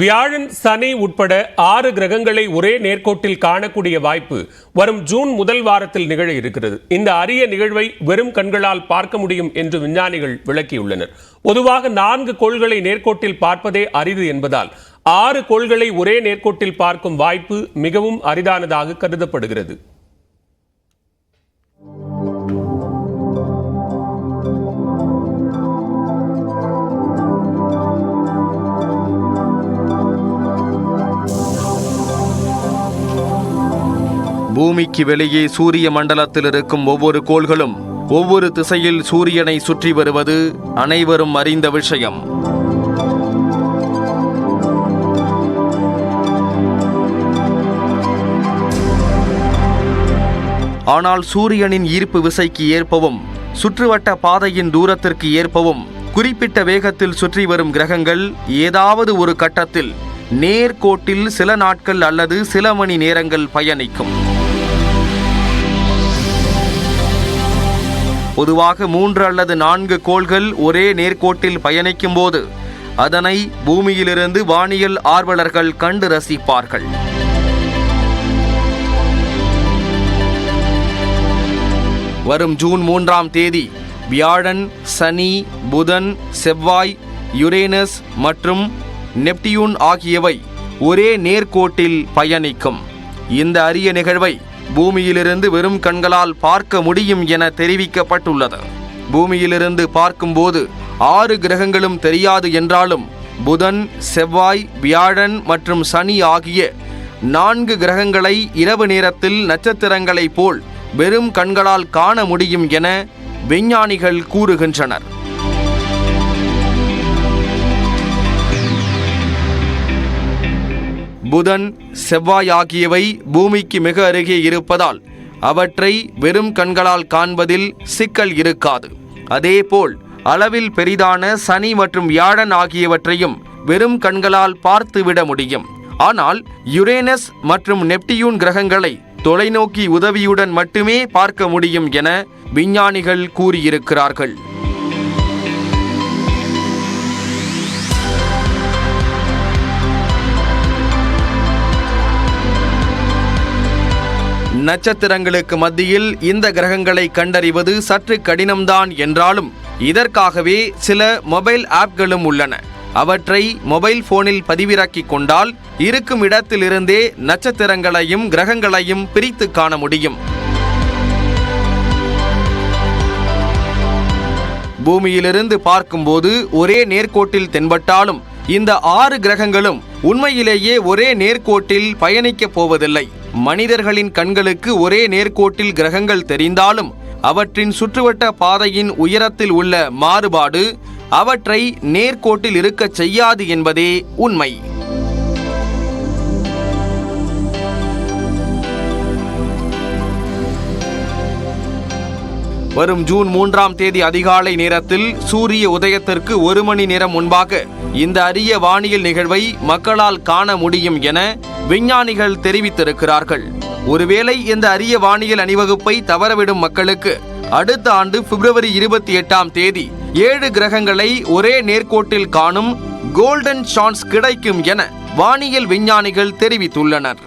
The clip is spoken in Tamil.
வியாழன் சனி உட்பட ஆறு கிரகங்களை ஒரே நேர்கோட்டில் காணக்கூடிய வாய்ப்பு வரும் ஜூன் முதல் வாரத்தில் நிகழ இருக்கிறது. இந்த அரிய நிகழ்வை வெறும் கண்களால் பார்க்க முடியும் என்று விஞ்ஞானிகள் விளக்கியுள்ளனர். பொதுவாக நான்கு கோள்களை நேர்கோட்டில் பார்ப்பதே அரிது என்பதால் ஆறு கோள்களை ஒரே நேர்கோட்டில் பார்க்கும் வாய்ப்பு மிகவும் அரிதானதாக கருதப்படுகிறது. பூமிக்கு வெளியே சூரிய மண்டலத்தில் இருக்கும் ஒவ்வொரு கோள்களும் ஒவ்வொரு திசையில் சூரியனை சுற்றி வருவது அனைவரும் அறிந்த விஷயம். ஆனால் சூரியனின் ஈர்ப்பு விசைக்கு ஏற்பவும் சுற்றுவட்ட பாதையின் தூரத்திற்கு ஏற்பவும் குறிப்பிட்ட வேகத்தில் சுற்றி வரும் கிரகங்கள் ஏதாவது ஒரு கட்டத்தில் நேர்கோட்டில் சில நாட்கள் அல்லது சில மணி நேரங்கள் பயணிக்கும். பொதுவாக மூன்று அல்லது நான்கு கோள்கள் ஒரே நேர்கோட்டில் பயணிக்கும் போது அதனை பூமியிலிருந்து வானியல் ஆர்வலர்கள் கண்டு ரசிப்பார்கள். வரும் ஜூன் மூன்றாம் தேதி வியாழன் சனி புதன் செவ்வாய் யுரேனஸ் மற்றும் நெப்டியூன் ஆகியவை ஒரே நேர்கோட்டில் பயணிக்கும். இந்த அரிய நிகழ்வை பூமியிலிருந்து வெறும் கண்களால் பார்க்க முடியும் என தெரிவிக்கப்பட்டுள்ளது. பூமியிலிருந்து பார்க்கும்போது ஆறு கிரகங்களும் தெரியாது என்றாலும் புதன் செவ்வாய் வியாழன் மற்றும் சனி ஆகிய நான்கு கிரகங்களை இரவு நேரத்தில் நட்சத்திரங்களைப் போல் வெறும் கண்களால் காண முடியும் என விஞ்ஞானிகள் கூறுகின்றனர். புதன் செவ்வாய் ஆகியவை பூமிக்கு மிக அருகே இருப்பதால் அவற்றை வெறும் கண்களால் காண்பதில் சிக்கல் இருக்காது. அதேபோல் அளவில் பெரிதான சனி மற்றும் வியாழன் ஆகியவற்றையும் வெறும் கண்களால் பார்த்துவிட முடியும். ஆனால் யுரேனஸ் மற்றும் நெப்டியூன் கிரகங்களை தொலைநோக்கி உதவியுடன் மட்டுமே பார்க்க முடியும் என விஞ்ஞானிகள் கூறியிருக்கிறார்கள். நட்சத்திரங்களுக்கு மத்தியில் இந்த கிரகங்களை கண்டறிவது சற்று கடினம்தான் என்றாலும் இதற்காகவே சில மொபைல் ஆப்களும் உள்ளன. அவற்றை மொபைல் போனில் பதிவிறக்கிக் கொண்டால் இருக்கும் இடத்திலிருந்தே நட்சத்திரங்களையும் கிரகங்களையும் பிரித்து காண முடியும். பூமியிலிருந்து பார்க்கும்போது ஒரே நேர்கோட்டில் தென்பட்டாலும் இந்த ஆறு கிரகங்களும் உண்மையிலேயே ஒரே நேர்கோட்டில் பயணிக்கப் போவதில்லை. மனிதர்களின் கண்களுக்கு ஒரே நேர்கோட்டில் கிரகங்கள் தெரிந்தாலும் அவற்றின் சுற்றுவட்ட பாதையின் உயரத்தில் உள்ள மாறுபாடு அவற்றை நேர்கோட்டில் இருக்கச் செய்யாது என்பதே உண்மை. வரும் ஜூன் மூன்றாம் தேதி அதிகாலை நேரத்தில் சூரிய உதயத்திற்கு ஒரு மணி நேரம் முன்பாக இந்த அரிய வானியல் நிகழ்வை மக்களால் காண முடியும் என விஞ்ஞானிகள் தெரிவித்திருக்கிறார்கள். ஒருவேளை இந்த அரிய வானியல் அணிவகுப்பை தவறவிடும் மக்களுக்கு அடுத்த ஆண்டு பிப்ரவரி இருபத்தி எட்டாம் தேதி ஏழு கிரகங்களை ஒரே நேர்கோட்டில் காணும் கோல்டன் சான்ஸ் கிடைக்கும் என வானியல் விஞ்ஞானிகள் தெரிவித்துள்ளனர்.